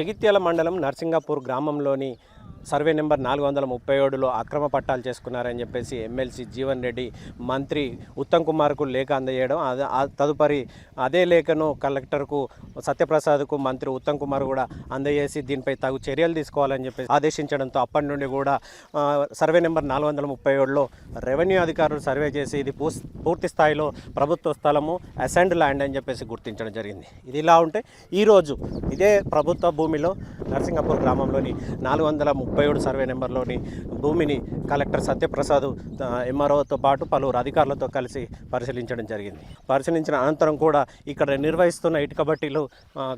జగిత్యాల మండలం నర్సింగాపూర్ గ్రామంలోని survey number నాలుగు వందల ముప్పై ఏడులో అక్రమ పట్టాలు చేసుకున్నారని చెప్పేసి ఎమ్మెల్సీ జీవన్ రెడ్డి మంత్రి ఉత్తమ్ కుమార్కు లేఖ అందజేయడం తదుపరి అదే లేఖను కలెక్టర్కు సత్యప్రసాద్కు మంత్రి ఉత్తమ్ కుమార్ కూడా అందజేసి దీనిపై తగు చర్యలు తీసుకోవాలని చెప్పేసి ఆదేశించడంతో అప్పటి నుండి కూడా సర్వే నెంబర్ నాలుగు వందల ముప్పై ఏడులో రెవెన్యూ అధికారులు సర్వే చేసి ఇది పూర్తి స్థాయిలో ప్రభుత్వ స్థలము అసెండ్ ల్యాండ్ అని చెప్పేసి గుర్తించడం జరిగింది. ఇది ఇలా ఉంటే ఈరోజు ఇదే ప్రభుత్వ భూమిలో నరసింగపూర్ గ్రామంలోని నాలుగు వందల ముప్పై ఏడు సర్వే నెంబర్లోని భూమిని కలెక్టర్ సత్యప్రసాద్ ఎంఆర్ఓతో పాటు పలువురు అధికారులతో కలిసి పరిశీలించడం జరిగింది. పరిశీలించిన అనంతరం కూడా ఇక్కడ నిర్వహిస్తున్న ఇటుక బట్టీలు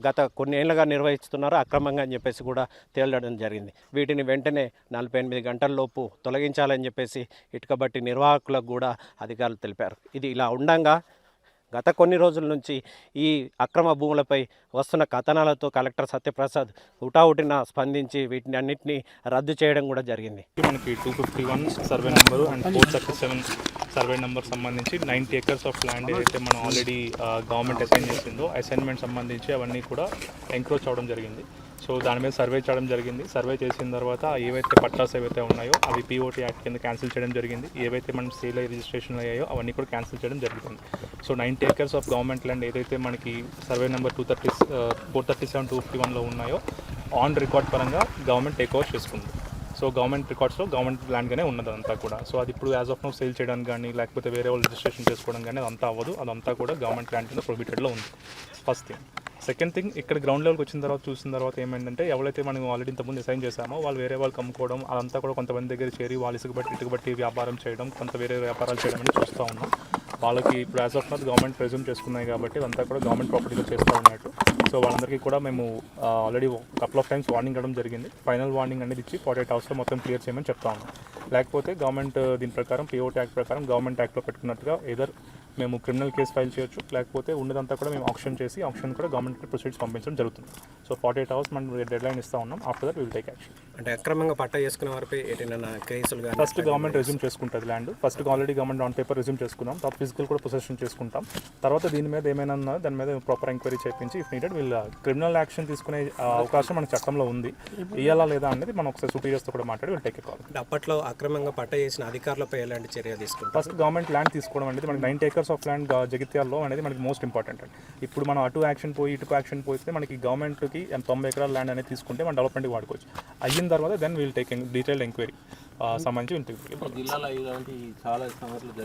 గత కొన్ని ఏళ్ళుగా నిర్వహిస్తున్నారు అక్రమంగా అని చెప్పేసి కూడా తేలడం జరిగింది. వీటిని వెంటనే నలభై ఎనిమిది గంటల్లోపు తొలగించాలని చెప్పేసి ఇటుక బట్టి నిర్వాహకులకు కూడా అధికారులు తెలిపారు. ఇది ఇలా ఉండంగా గత కొన్ని రోజుల నుంచి ఈ అక్రమ భూములపై వస్తున్న కథనాలతో కలెక్టర్ సత్యప్రసాద్ ఉటావుటిన స్పందించి వీటిని అన్నింటినీ రద్దు చేయడం కూడా జరిగింది. మనకి two fifty one survey number and four thirty seven survey number సంబంధించి నైంటీ ఎకర్స్ ఆఫ్ ల్యాండ్ ఏదైతే మనం ఆల్రెడీ గవర్నమెంట్ అసైన్ చేసిందో అసైన్మెంట్ సంబంధించి అవన్నీ కూడా ఎంక్రోచ్ అవడం జరిగింది. సో దాని మీద సర్వే చేయడం జరిగింది. సర్వే చేసిన తర్వాత ఏవైతే పట్టాస్ ఏవైతే ఉన్నాయో అవి పీఓటీ యాక్ట్ కింద క్యాన్సిల్ చేయడం జరిగింది. ఏవైతే మనం సేల్ అయ్యి రిజిస్ట్రేషన్ అయ్యాయో అవన్నీ కూడా క్యాన్సిల్ చేయడం జరుగుతుంది so ninety acres of government land ఏదైతే మనకి survey number two thirty four thirty seven two fifty వన్లో ఉన్నాయో ఆన్ రికార్డ్ పరంగా గవర్నమెంట్ టేక్ ఓవర్ చేసుకుంది. సో గవర్నమెంట్ రికార్డ్స్లో గవర్నమెంట్ ల్యాండ్గానే ఉన్నది అదంతా కూడా. సో అది ఇప్పుడు యాజ్ ఆఫ్ నో సేల్ చేయడానికి కానీ లేకపోతే వేరే వాళ్ళు రిజిస్ట్రేషన్ చేసుకోవడం కానీ అదంతా అవ్వదు. అదంతా కూడా గవర్నమెంట్ ల్యాండ్ కింద ప్రొహిబిటెడ్లో ఉంది. ఫస్ట్ థింగ్ సెకండ్ థింగ్ ఇక్కడ గ్రౌండ్ లెవెల్కి వచ్చిన తర్వాత చూసిన తర్వాత ఏమైందంటే ఎవరైతే మనం ఆల్రెడీ ఇంతకుముందు అసైన్ చేశామో వాళ్ళు వేరే వాళ్ళకి అమ్ముకోవడం అదంతా కూడా కొంతమంది దగ్గర చేరి వాళ్ళు ఇసుక బట్టి బట్టి వ్యాపారం చేయడం కొంత వేరే వ్యాపారాలు చేయడం అని చూస్తూ ఉన్నాం. వాళ్ళకి ఇప్పుడు as of not government presume చేసుకున్నాయి కాబట్టి అదంతా కూడా గవర్నమెంట్ ప్రాపర్టీలో చేస్తూ ఉన్నట్టు సో వాళ్ళందరికీ కూడా మేము already couple of times warning ఇవ్వడం జరిగింది. ఫైనల్ వార్నింగ్ అనేది ఇచ్చి ఫార్టీ ఎయిట్ అవర్స్లో మొత్తం క్లియర్ చేయమని చెప్తా ఉన్నాం. లేకపోతే గవర్నమెంట్ దీని ప్రకారం పిఓటీ యాక్ట్ ప్రకారం గవర్నమెంట్ యాక్ట్లో పెట్టుకున్నట్టుగా ఏదర్ మేము క్రిమినల్ కేసు ఫైల్ చేయొచ్చు లేకపోతే ఉన్నదంతా కూడా మేము ఆప్షన్ చేసి ఆప్షన్ కూడా గవర్నమెంట్ ప్రొసీడ్స్ పంపించడం జరుగుతుంది. సో ఫార్టీ ఎయిట్ అవర్స్ మనం డెడ్ లైన్ ఇస్తా ఉన్నాం. After that will take action అంటే అక్రమంగా పట్ట చేసుకున్న వారిపై ఏదైనా కేసులు కానీ ఫస్ట్ గవర్నమెంట్ రెజ్యూమ్ చేసుకుంటుంది land first already government on paper resume చేసుకున్నాం. తర్వాత ఫిజికల్ కూడా పొసెషన్ చేసుకుంటాం. తర్వాత దీని మీద ఏమైనా ఉన్నా దాని మీద ప్రాపర్ ఎంక్వైరీ చేయించి ఇఫ్ నీడెడ్ వీళ్ళ క్రిమినల్ యాక్షన్ తీసుకునే ఆ, అవకాశం మన చట్టంలో ఉంది. ఇయ్యాలా లేదా అనేది మనం ఒకసారి superiors తో కూడా మాట్లాడి వీళ్ళు టేక్ కాల్ అంటే అప్పట్లో అక్రమంగా పట్ట చేసిన అధికారులపై ఎలాంటి చర్య తీసుకుంటారు? ఫస్ట్ గవర్నమెంట్ ల్యాండ్ తీసుకోవడం అనేది మనకి నైన్ ఏకర్స్ ఆఫ్ ల్యాండ్ జగిత్యాల్లో అనేది మనకి మోస్ట్ ఇంపార్టెంట్ అండి. ఇప్పుడు మనం అటు యాక్షన్ పోయి ఇటు యాక్షన్ పోయితే మనకి గవర్నమెంట్కి తొంభై ఎకరాల ల్యాండ్ అనేది తీసుకుంటే మన డెవలప్మెంట్కి వాడుకోవచ్చు. అయిన తర్వాత then we'll take detail enquiry సంబంధించి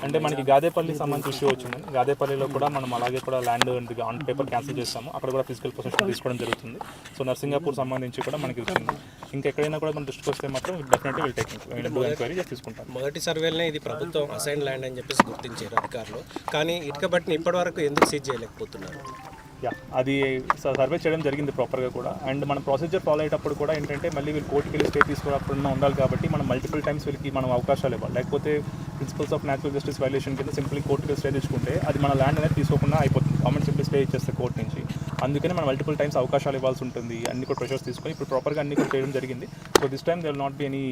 అంటే మనకి గాదేపల్లి సంబంధించి ఇష్యూ వచ్చింది. గాదేపల్లిలో కూడా మనం అలాగే కూడా ల్యాండ్ ఆన్ పేపర్ క్యాన్సిల్ చేస్తాము. అక్కడ కూడా ఫిజికల్ పొజిషన్ తీసుకోవడం జరుగుతుంది. సో నర్సింగాపూర్ సంబంధించి కూడా మనకి వచ్చింది. ఇంకా ఎక్కడైనా కూడా మన దృష్టికి వస్తే మాత్రం డెఫినెట్లీ విల్ టేక్ ఎంక్వైరీ తీసుకుంటాం. మొదటి సర్వేలనే ఇది ప్రభుత్వం అసైన్ ల్యాండ్ అని చెప్పేసి గుర్తించారు అధికారులు. కానీ ఇటుక బట్టిని ఇప్పటివరకు ఎందుకు సీజ్ చేయలేకపోతున్నారు? యా అది సర్వే చేయడం జరిగింది ప్రాపర్గా కూడా. అండ్ మన ప్రొసీజర్ ఫాలో అయ్యేటప్పుడు కూడా ఏంటంటే మళ్ళీ వీళ్ళు కోర్టుకి వెళ్ళి స్టే తీసుకున్నప్పుడు ఉండాలి కాబట్టి మనం మల్టిపుల్ టైమ్స్ వీళ్ళకి మనం అవకాశాలు ఇవ్వాలి. లేకపోతే principles of natural justice violation కింద సింప్లీ కోర్టుకి స్టే తెచ్చుకుంటే అది మన ల్యాండ్ అనేది తీసుకోకుండా అయిపోతుంది. గవర్నమెంట్ సింప్లీ స్టే ఇచ్చేస్తే కోర్టు నుంచి. అందుకనే మనం మల్టిపుల్ టైమ్స్ అవకాశాలు ఇవ్వాల్సి ఉంటుంది. అన్ని కూడా ప్రెషర్స్ తీసుకొని ఇప్పుడు ప్రాపర్గా అన్ని కూడా చేయడం జరిగింది. So this time they will not be any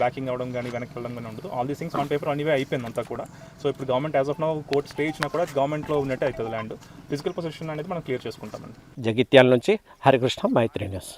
backing అవ్వడం కానీ వెనక్కి వెళ్ళడం కానీ ఉండదు. All these things on paper anyway అయిపోయింది అంతా కూడా. సో ఇప్పుడు government as of no court stay ఇచ్చినా కూడా గవర్నమెంట్లో ఉన్నట్టే అవుతుంది ల్యాండ్ ఫిజికల్ పొజిషన్ అనేది మనం క్లియర్ చేసుకుంటామండి. జగిత్యాల నుంచి హరికృష్ణ మైత్రి న్యూస్